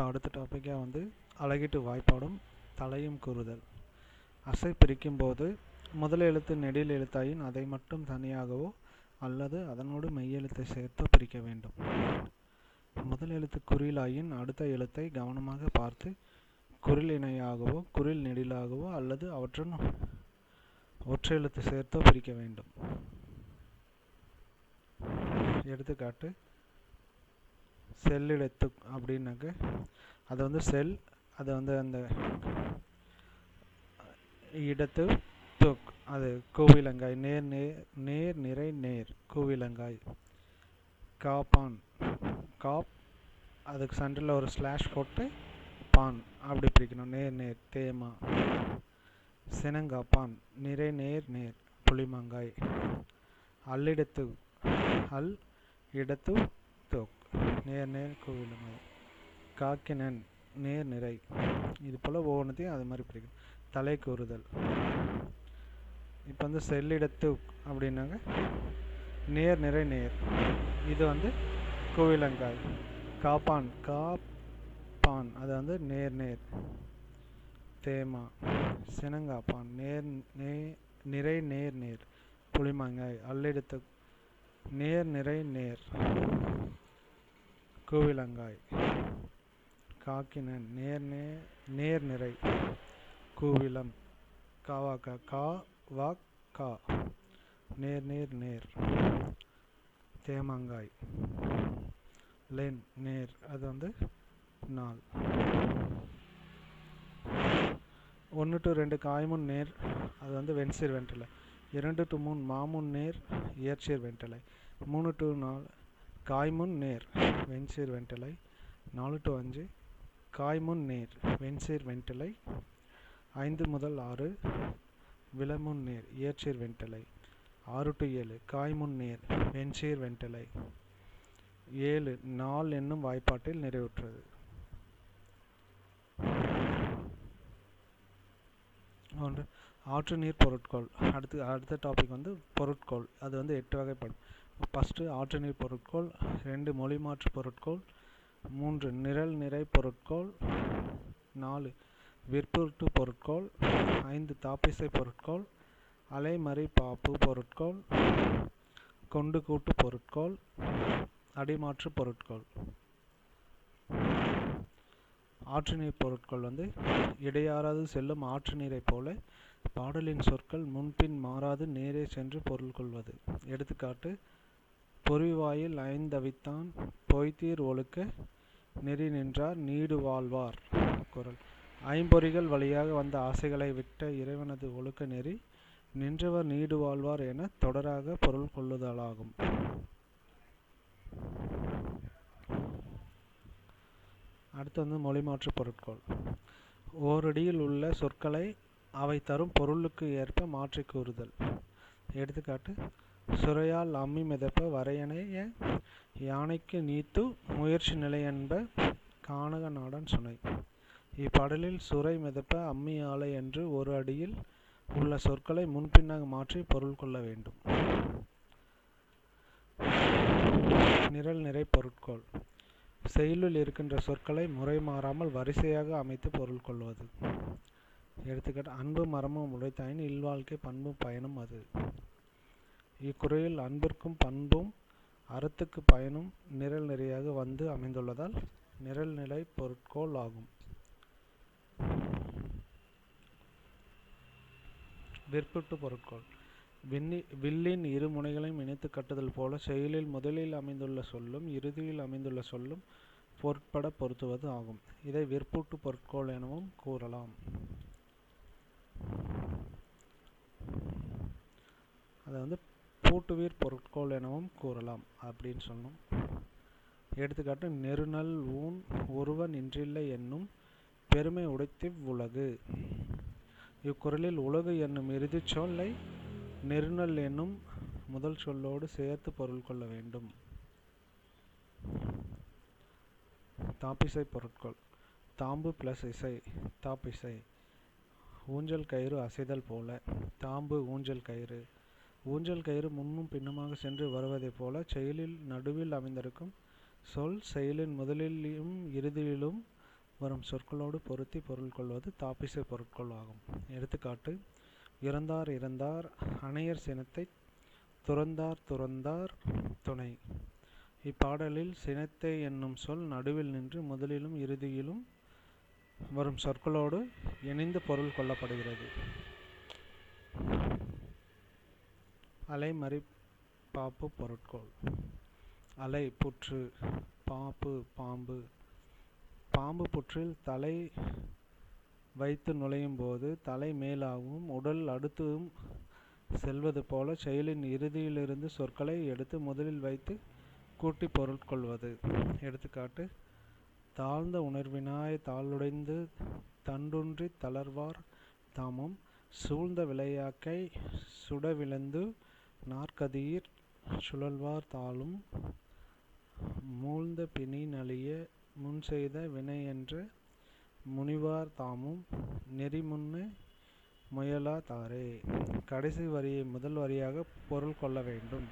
இப்போ அடுத்த டாப்பிக்காக வந்து அழகிட்டு வாய்ப்பாடும் தலையும் கூறுதல். அசை பிரிக்கும்போது முதல் எழுத்து நெடில் எழுத்தாயின் அதை மட்டும் தனியாகவோ அல்லது அதனோடு மெய்யெழுத்தை சேர்த்தோ பிரிக்க வேண்டும். முதல் எழுத்து குறிலாயின் அடுத்த எழுத்தை கவனமாக பார்த்து குரில் இணையாகவோ குறில் நெடிலாகவோ அல்லது அவற்றுடன் ஒற்றை எழுத்து சேர்த்தோ பிரிக்க வேண்டும். எடுத்துக்காட்டு செல்லிடத்து அப்படின்னாக்க அது வந்து செல் அது வந்து அந்த இடத்து தொக் அது கூவிலங்காய் நேர் நேர் நேர் நிறை நேர் கூவிலங்காய் காப்பான் காப் அதுக்கு சென்டரில் ஒரு ஸ்லாஷ் போட்டு பான் அப்படி பிரிக்கணும். நேர் நேர் தேமா சினங்காப்பான் நிறை நேர் நேர் புளிமாங்காய் அல்லிடத்து அல் இடத்து தொக். நேர் நேர் கூவிலங்காய் காக்கினன் நேர் நிறை இது போல் ஒவ்வொன்றத்தையும் அது மாதிரி பிரிக்கணும். தலை கூறுதல். இப்போ வந்து செல்லிடத்து அப்படின்னாங்க. நேர் நிறை நேர். இது வந்து கோவிலங்காய். காப்பான் காப்பான். அது வந்து நேர் நேர் தேமா சினங்காப்பான். நேர் நே நிறை நேர் நேர் புளிமாங்காய். அல்லிடத்து நேர் நிறை நேர். கூவிலங்காய். காக்கினன் நேர் நே நேர் நிறை. கூவிலம். காவாக்க கா வா கா. நேர் நேர் நேர். தேமாங்காய். லென் நேர். அது வந்து நாள். ஒன்று டு ரெண்டு காய்முன் நேர். அது வந்து வெண்சீர் வெண்டலை இரண்டு டு மூணு மாமுன் நேர் இயற்சீர் வெண்டலை மூணு டு நாலு காய்முன் நேர் வெண்சீர் வெண்டலை. நாலு டு அஞ்சு காய்முன் நேர் வெண்சீர் வெண்டலை. ஐந்து முதல் ஆறு விலமுன் நேர் இயற்சீர் வெண்டலை. ஆறு டு ஏழு காய்முன் நேர் வெண்சீர் வெண்டலை. ஏழு நாள் என்னும் வாய்ப்பாட்டில் நிறைவுற்றது. ஒன்று ஆற்று நீர் பொருட்கோள். அடுத்து அடுத்த டாபிக் வந்து பொருட்கோள். அது வந்து எட்டு வகைப்படும். ஃபஸ்ட்டு ஆற்றுநீர் பொருட்கள் ரெண்டு மொழி மாற்று மூன்று நிரல் நிறை பொருட்கள் நாலு விற்புருட்டு பொருட்கள் ஐந்து தாப்பிசை பொருட்கள் அலைமறை பாப்பு பொருட்கள் கொண்டு கூட்டு பொருட்கள் அடிமாற்று பொருட்கள். ஆற்று நீர் பொருட்கள் வந்து இடையாறாது செல்லும் ஆற்று நீரைப் போல பாடலின் சொற்கள் முன்பின் மாறாது நேரே சென்று பொருள் கொள்வது. எடுத்துக்காட்டு பொறிவாயில் ஐந்தவித்தான் பொய்தீர் ஒழுக்க நெறி நின்றார் நீடு வாழ்வார். குரல். ஐம்பொறிகள் வழியாக வந்த ஆசைகளை விட்ட இறைவனது ஒழுக்க நெறி நின்றவர் நீடு வாழ்வார் என தொடராக பொருள் கொள்ளுதலாகும். அடுத்து வந்து மொழிமாற்று பொருட்கள். ஓரடியில் உள்ள சொற்களை அவை தரும் பொருளுக்கு ஏற்ப மாற்றி கூறுதல். எடுத்துக்காட்டு சுரையால் அம்மி மிதப்ப வரையனைய யானைக்கு நீத்து முயற்சி நிலை என்ப கானக நாடன் சுனை. இப்பாடலில் சுரை மிதப்ப அம்மி ஆலை என்று ஒரு அடியில் உள்ள சொற்களை முன்பின்னாக மாற்றி பொருள் கொள்ள வேண்டும். நிரல் நிறை பொருட்கோள். செயலில் இருக்கின்ற சொற்களை முறை மாறாமல் வரிசையாக அமைத்து பொருள் கொள்வது. எடுத்துக்காட்டு அன்பு மரமும் உடைத்தாயின் இல்வாழ்க்கை பண்பும் பயனும் அது. இக்குறையில் அன்பிற்கும் பண்பும் அறத்துக்கு பயனும் நிரல் நிறையாக வந்து அமைந்துள்ளதால் நிரல் நிலை பொருட்கோள் ஆகும். விற்புட்டு பொருட்கோள். விண்ணி வில்லின் இரு முனைகளையும் இணைத்து கட்டுதல் போல செயலில் முதலில் அமைந்துள்ள சொல்லும் இறுதியில் அமைந்துள்ள சொல்லும் பொருட்பட பொருத்துவது ஆகும். இதை விற்பூட்டு பொருட்கோள் எனவும் கூறலாம். அதை வந்து பூட்டுவீர் பொருட்கோள் எனவும் கூறலாம் அப்படின்னு சொன்னோம். எடுத்துக்காட்டு நெருநல் ஊன் ஒருவன் இன்றில்லை என்னும் பெருமை உடைத்திவ் உலகு. இக்குறளில் உலகு என்னும் இறுதிச் சொல்லை நெருநல் என்னும் முதல் சொல்லோடு சேர்த்து பொருள் கொள்ள வேண்டும். தாப்பிசை பொருட்கள் தாம்பு பிளஸ் இசை தாப்பிசை. ஊஞ்சல் கயிறு அசைதல் போல. தாம்பு ஊஞ்சல் கயிறு. ஊஞ்சல் கயிறு முன்னும் பின்னுமாக சென்று வருவதைப் போல செயலில் நடுவில் அமைந்திருக்கும் சொல் செயலின் முதலிலும் இறுதியிலும் வரும் சொற்களோடு பொருத்தி பொருள் கொள்வது தாப்பிசை பொருட்கள் ஆகும். எடுத்துக்காட்டு இறந்தார் இறந்தார் அணையர் சினத்தை துறந்தார் துறந்தார் துணை. இப்பாடலில் சினத்தை என்னும் சொல் நடுவில் நின்று முதலிலும் இறுதியிலும் வரும் சொற்களோடு இணைந்து பொருள் கொள்ளப்படுகிறது. அலைமறி பாப்பு பொருட்கோள். அலை புற்று பாப்பு பாம்பு. பாம்பு புற்றில் தலை வைத்து நுழையும் போது தலை மேலாகவும் உடல் அடுத்தும் செல்வது போல செயலின் இறுதியிலிருந்து சொற்களை எடுத்து முதலில் வைத்து கூட்டி பொருட்கொள்வது. எடுத்துக்காட்டு தாழ்ந்த உணர்வினாய் தாளுடைந்து தண்டுன்றி தளர்வார் தாமும் சூழ்ந்த விளையாக்கை சுடவிழந்து நாற்கதிர் சுழல்வார் தாளும் மூழ்ந்த பிணி நலிய முன் செய்த வினையென்ற முனிவார் தாமும் நெறிமுன்னு முயலா தாரே. கடைசி வரியை முதல் வரியாக பொருள் கொள்ள வேண்டும்.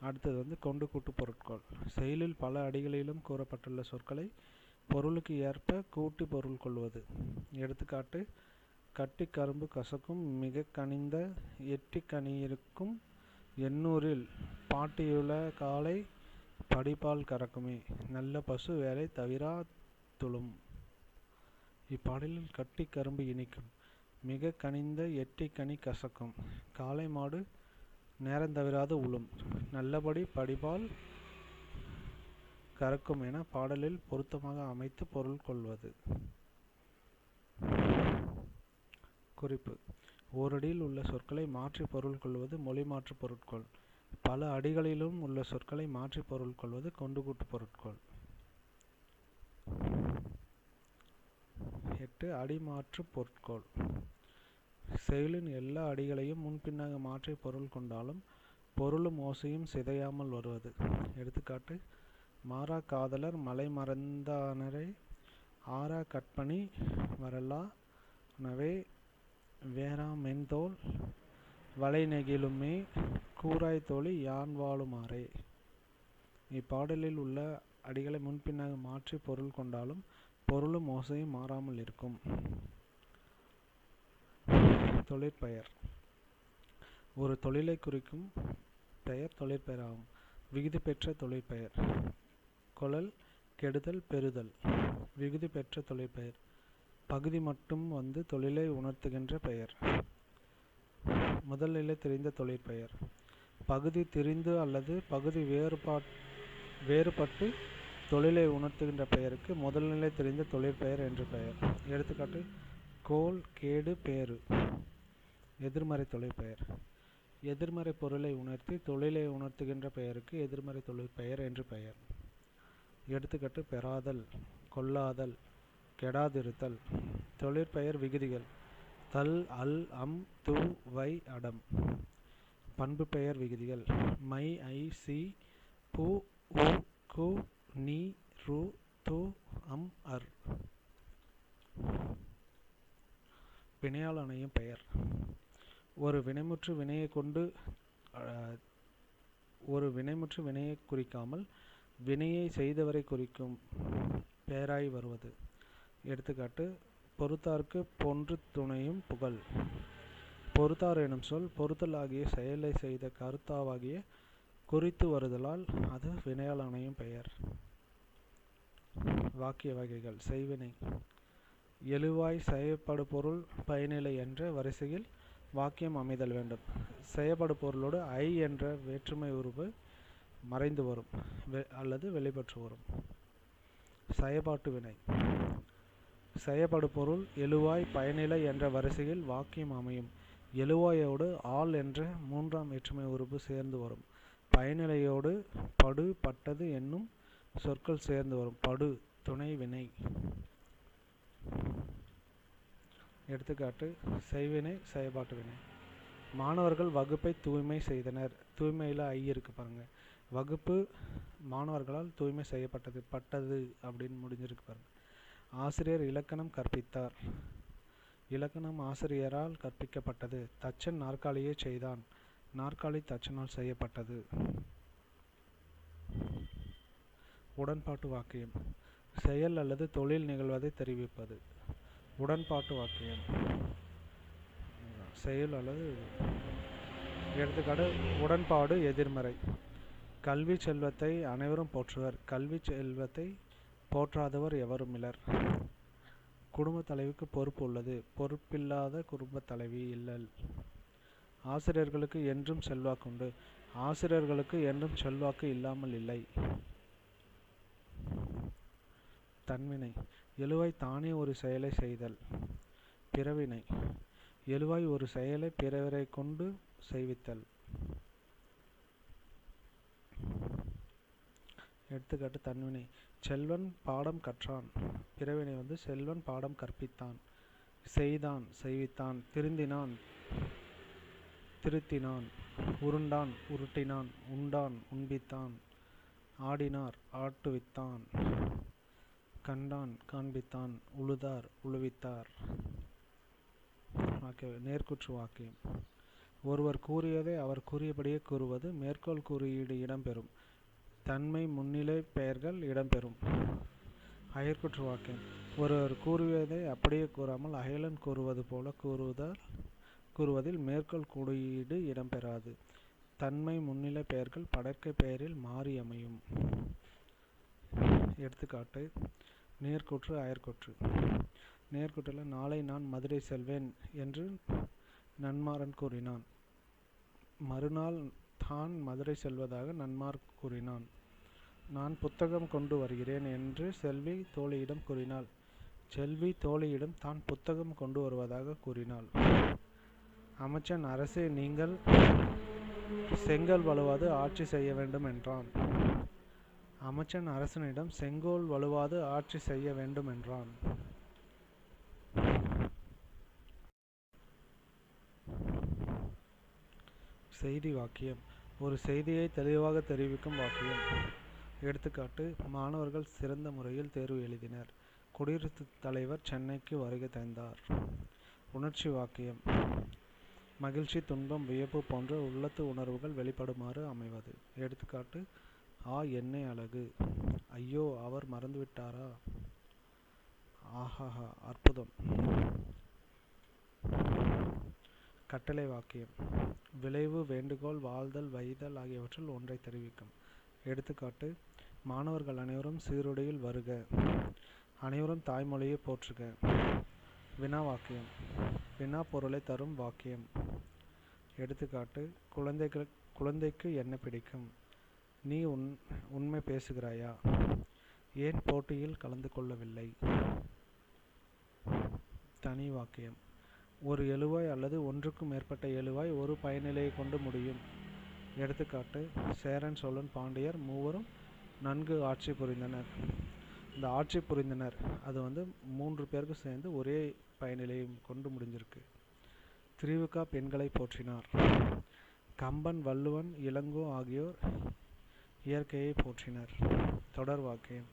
அடுத்தது வந்து கொண்டு கூட்டு பொருட்கள். செயலில் பல அடிகளிலும் கூறப்பட்டுள்ள சொற்களை பொருளுக்கு ஏற்ப கூட்டி பொருள் கொள்வது. எடுத்துக்காட்டு கட்டி கரும்பு கசக்கும் மிக கனிந்த எட்டி கனியிருக்கும் எண்ணூரில் பாட்டியுள்ள காலை படிப்பால் கறக்குமே. நல்ல பசு வேலை தவிரா துளும். இப்பாடலில் கட்டி கரும்பு இனிக்கும். மிக கனிந்த எட்டி கனி கசக்கும். காளை மாடு நேரம் தவிராது உளும். நல்லபடி படிபால் கறக்கும் என பாடலில் பொருத்தமாக அமைத்து பொருள் கொள்வது. குறிப்பு. ஓரடியில் உள்ள சொற்களை மாற்றி பொருள் கொள்வது மொழி பொருட்கள் பொருட்கோள். பல அடிகளிலும் உள்ள சொற்களை மாற்றி பொருள் கொள்வது கொண்டுகூட்டு பொருட்கோள். எட்டு. அடிமாற்று பொருட்கோள். செயலின் எல்லா அடிகளையும் முன்பின்னாக மாற்றி பொருள் கொண்டாலும் பொருளும் ஓசையும் சிதையாமல் வருவது. எடுத்துக்காட்டு மாறா காதலர் மலை மறந்தானரை ஆறா கற்பனி வரலா நவே வேறா மென்தோல் வலை நெகிழுமே கூராய் தோழி யான் வாழுமாறே. இப்பாடலில் உள்ள அடிகளை முன்பின்னாக மாற்றி பொருள் கொண்டாலும் பொருளும் ஓசையும் மாறாமல் இருக்கும். தொழிற்பெயர். ஒரு தொழிலை குறிக்கும் பெயர் தொழிற்பெயர் ஆகும் விகுதி பெற்ற தொழிற்பெயர். கொழல் கெடுதல் பெறுதல். விகுதி பெற்ற தொழிற்பெயர். பகுதி மட்டும் வந்து தொழிலை உணர்த்துகின்ற பெயர். முதல் நிலை தெரிந்த தொழிற்பெயர் பகுதி திரிந்து அல்லது பகுதி வேறுபாட் வேறுபட்டு தொழிலை உணர்த்துகின்ற பெயருக்கு முதல்நிலை தெரிந்த தொழிற்பெயர் என்று பெயர். எடுத்துக்காட்டு கோல் கேடு பேரு எதிர்மறை தொழிற்பெயர் எதிர்மறை பொருளை உணர்த்தி தொழிலை உணர்த்துகின்ற பெயருக்கு எதிர்மறை தொழிற்பெயர் என்று பெயர். எடுத்துக்காட்டு பெறாதல் கொல்லாதல் கெடாதிருத்தல் தொழிற்பெயர் விகுதிகள் தல் அல் அம் து வை அடம். பண்பு பெயர் விகுதிகள் மை ஐ சி பு உ கு நீ ரு து அம் அர். வினையாளனையும் பெயர். ஒரு வினைமுற்று வினையை கொண்டு அஹ், ஒரு வினைமுற்று வினையை குறிக்காமல் வினையை செய்தவரை குறிக்கும் பெயராய் வருவது. எடுத்துக்காட்டு பொறுத்தார்க்கு பொன்று துணையும் புகழ். பொறுத்தார் எனும் சொல் பொறுத்தல் ஆகிய செயலை செய்த கருத்தாவாகிய குறித்து வருதலால் அது வினையால் அணையும் பெயர். வாக்கிய வகைகள் செய்வினை. எழுவாய் செய்யப்படு பொருள் பயனிலை என்ற வரிசையில் வாக்கியம் அமைதல் வேண்டும். செய்யப்படு பொருளோடு ஐ என்ற வேற்றுமை உருவு மறைந்து வரும் வெ- அல்லது வெளிப்பற்று வரும். செயப்பாட்டு வினை. செயப்படு பொருள் எழுவாய் பயனிலை என்ற வரிசையில் வாக்கியம் அமையும். எழுவாயோடு ஆள் என்ற மூன்றாம் வேற்றுமை உறுப்பு சேர்ந்து வரும். பயனிலையோடு படு பட்டது என்னும் சொற்கள் சேர்ந்து வரும். படு துணை வினை. எடுத்துக்காட்டு செய்வினை செயல்பாட்டு வினை. மாணவர்கள் வகுப்பை தூய்மை செய்தனர். தூய்மையில் ஐ இருக்கு பாருங்க. வகுப்பு மாணவர்களால் தூய்மை செய்யப்பட்டது பட்டது அப்படின்னு முடிஞ்சிருக்கு பாருங்க. ஆசிரியர் இலக்கணம் கற்பித்தார். இலக்கணம் ஆசிரியரால் கற்பிக்கப்பட்டது. தச்சன் நாற்காலியை செய்தான். நாற்காலி தச்சனால் செய்யப்பட்டது. உடன்பாட்டு வாக்கியம். செயல் அல்லது தொழில் நிகழ்வதை தெரிவிப்பது. உடன்பாட்டு வாக்கியம். செயல் அல்லது எடுத்துக்காட்டு உடன்பாடு எதிர்மறை. கல்வி செல்வத்தை அனைவரும் போற்றுவர். கல்வி செல்வத்தை போற்றாதவர் எவரும் இலர். குடும்ப தலைவிக்கு பொறுப்பு உள்ளது. பொறுப்பில்லாத குடும்ப தலைவி இல்லல். ஆசிரியர்களுக்கு என்றும் செல்வாக்குண்டு ஆசிரியர்களுக்கு என்றும் செல்வாக்கு இல்லாமல் இல்லை. தன்வினை. எழுவாய் தானே ஒரு செயலை செய்தல். பிறவினை. எழுவாய் ஒரு செயலை பிறவரை கொண்டு செய்வித்தல். எடுத்துக்காட்டு தன்வினை. செல்வன் பாடம் கற்றான். பிறவினை வந்து செல்வன் பாடம் கற்பித்தான். செய்தான் செய்வித்தான் திருந்தினான் திருத்தினான் உருண்டான் உருட்டினான் உண்டான் உண்பித்தான் ஆடினார் ஆட்டுவித்தான் கண்டான் காண்பித்தான் உழுதார் உழுவித்தார். வாக்கிய நேர்குற்று வாக்கியம். ஒருவர் கூறியதை அவர் கூறியபடியே கூறுவது மேற்கோள் குறியீடு இடம்பெறும். தன்மை முன்னிலை பெயர்கள் இடம்பெறும். அயற்குற்று வாக்கியம் ஒருவர் கூறுவதை அப்படியே கூறாமல் அயலன் கூறுவது போல கூறுவதால் கூறுவதில் மேற்கோள் குறியீடு இடம்பெறாது. தன்மை முன்னிலை பெயர்கள் படற்கை பெயரில் மாறி அமையும். எடுத்துக்காட்டு நேர்கூற்று அயற்கூற்று. நேர்கூற்றில் நாளை நான் மதுரை செல்வேன் என்று நன்மாறன் கூறினான். மறுநாள் தான் மதுரை செல்வதாக நன்மார் கூறினான். நான் புத்தகம் கொண்டு வருகிறேன் என்று செல்வி தோழியிடம் கூறினாள். செல்வி தோழியிடம் தான் புத்தகம் கொண்டு வருவதாக கூறினாள். அமைச்சன் அரசே நீங்கள் செங்கல் வலுவாது ஆட்சி செய்ய வேண்டும் என்றான். அமைச்சன் அரசனிடம் செங்கோல் வலுவாது ஆட்சி செய்ய வேண்டும் என்றான். செய்தி வாக்கியம். ஒரு செய்தியை தெளிவாக தெரிவிக்கும் வாக்கியம். எடுத்துக்காட்டு மாணவர்கள் சிறந்த முறையில் தேர்வு எழுதினர். குடியரசுத் தலைவர் சென்னைக்கு வருகை தந்தார். உணர்ச்சி வாக்கியம். மகிழ்ச்சி துன்பம் வியப்பு போன்ற உள்ளத்து உணர்வுகள் வெளிப்படுமாறு அமைவது. எடுத்துக்காட்டு ஆ என்னை அழகு. ஐயோ அவர் மறந்துவிட்டாரா? ஆஹாஹா அற்புதம். கட்டளை வாக்கியம். விளைவு வேண்டுகோள் வாழ்தல் வைதல் ஆகியவற்றில் ஒன்றை தெரிவிக்கும். எடுத்துக்காட்டு மாணவர்கள் அனைவரும் சீருடையில் வருக. அனைவரும் தாய்மொழியை போற்றுக. வினா வாக்கியம். வினா பொருளை தரும் வாக்கியம். எடுத்துக்காட்டு குழந்தைகள் குழந்தைக்கு என்ன பிடிக்கும்? நீ உன் உண்மை பேசுகிறாயா? ஏன் போட்டியில் கலந்து கொள்ளவில்லை? தனி வாக்கியம். ஒரு எழுவாய் அல்லது ஒன்றுக்கும் மேற்பட்ட எழுவாய் ஒரு பயனிலையை கொண்டு முடியும். எடுத்துக்காட்டு சேரன் சோழன் பாண்டியர் மூவரும் நன்கு ஆட்சி புரிந்தனர். இந்த ஆட்சி புரிந்தனர். அது வந்து மூன்று பேருக்கு சேர்ந்து ஒரே பயனிலையும் கொண்டு முடிஞ்சிருக்கு. திருவுக்கா பெண்களை போற்றினார். கம்பன் வள்ளுவன் இளங்கோ ஆகியோர் இயற்கையை போற்றினர். தொடர் வாக்கியம்.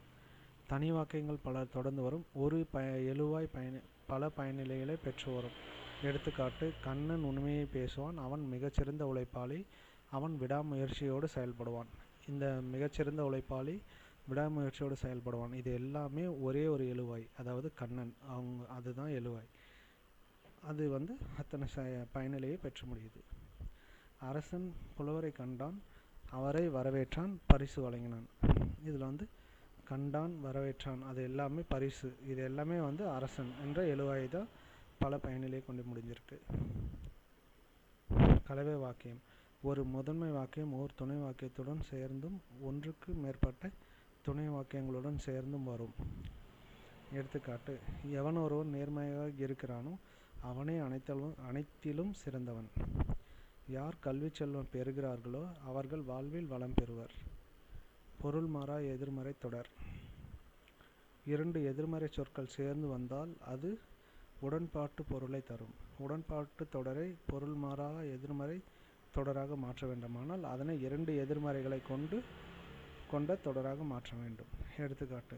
தனி வாக்கியங்கள் பல தொடர்ந்து வரும். ஒரு ப எழுவாய் பயணி பல பயனிலைகளை பெற்று வரும். எடுத்துக்காட்டு கண்ணன் உண்மையை பேசுவான் அவன் மிகச்சிறந்த உழைப்பாளி அவன் விடாமுயற்சியோடு செயல்படுவான். இந்த மிகச்சிறந்த உழைப்பாளி விடாமுயற்சியோடு செயல்படுவான். இது எல்லாமே ஒரே ஒரு எழுவாய் அதாவது கண்ணன். அவங்க அதுதான் எழுவாய். அது வந்து அத்தனை ச பயனிலையை பெற்று முடியுது. அரசன் புலவரை கண்டான் அவரை வரவேற்றான் பரிசு வழங்கினான். இதில் வந்து கண்டான் வரவேற்றான் அது எல்லாமே பரிசு. இது எல்லாமே வந்து அரசன் என்ற எழுவாய் தான் பல பயனிலே கொண்டு முடிஞ்சிருக்கு. கலவை வாக்கியம். ஒரு முதன்மை வாக்கியம் ஓர் துணை வாக்கியத்துடன் சேர்ந்தும் ஒன்றுக்கு மேற்பட்ட துணை வாக்கியங்களுடன் சேர்ந்தும் வரும். எடுத்துக்காட்டு எவன் ஒருவன் நேர்மையாக இருக்கிறானோ அவனே அனைத்திலும் அனைத்திலும் சிறந்தவன். யார் கல்வி செல்வம் பெறுகிறார்களோ அவர்கள் வாழ்வில் வளம் பெறுவர். பொருள் மாறா எதிர்மறை தொடர். இரண்டு எதிர்மறை சொற்கள் சேர்ந்து வந்தால் அது உடன்பாட்டு பொருளை தரும். உடன்பாட்டு தொடரை பொருள் மாறா எதிர்மறை தொடராக மாற்ற வேண்டுமானால் அதனை இரண்டு எதிர்மறைகளை கொண்டு கொண்ட தொடராக மாற்ற வேண்டும். எடுத்துக்காட்டு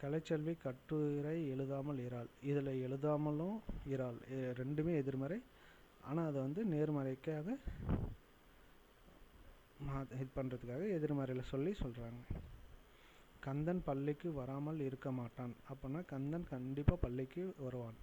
கலைச்செல்வி கட்டுரை எழுதாமல் இறால் இதில் எழுதாமலும் இறால் ரெண்டுமே எதிர்மறை. ஆனால் அதை வந்து நேர்மறைக்காக மா இது பண்ணுறதுக்காக எதிர்மறையில் சொல்லி சொல்கிறாங்க கந்தன் பள்ளிக்கு வராமல் இருக்க மாட்டான். அப்படின்னா கந்தன் கண்டிப்பாக பள்ளிக்கு வருவான்.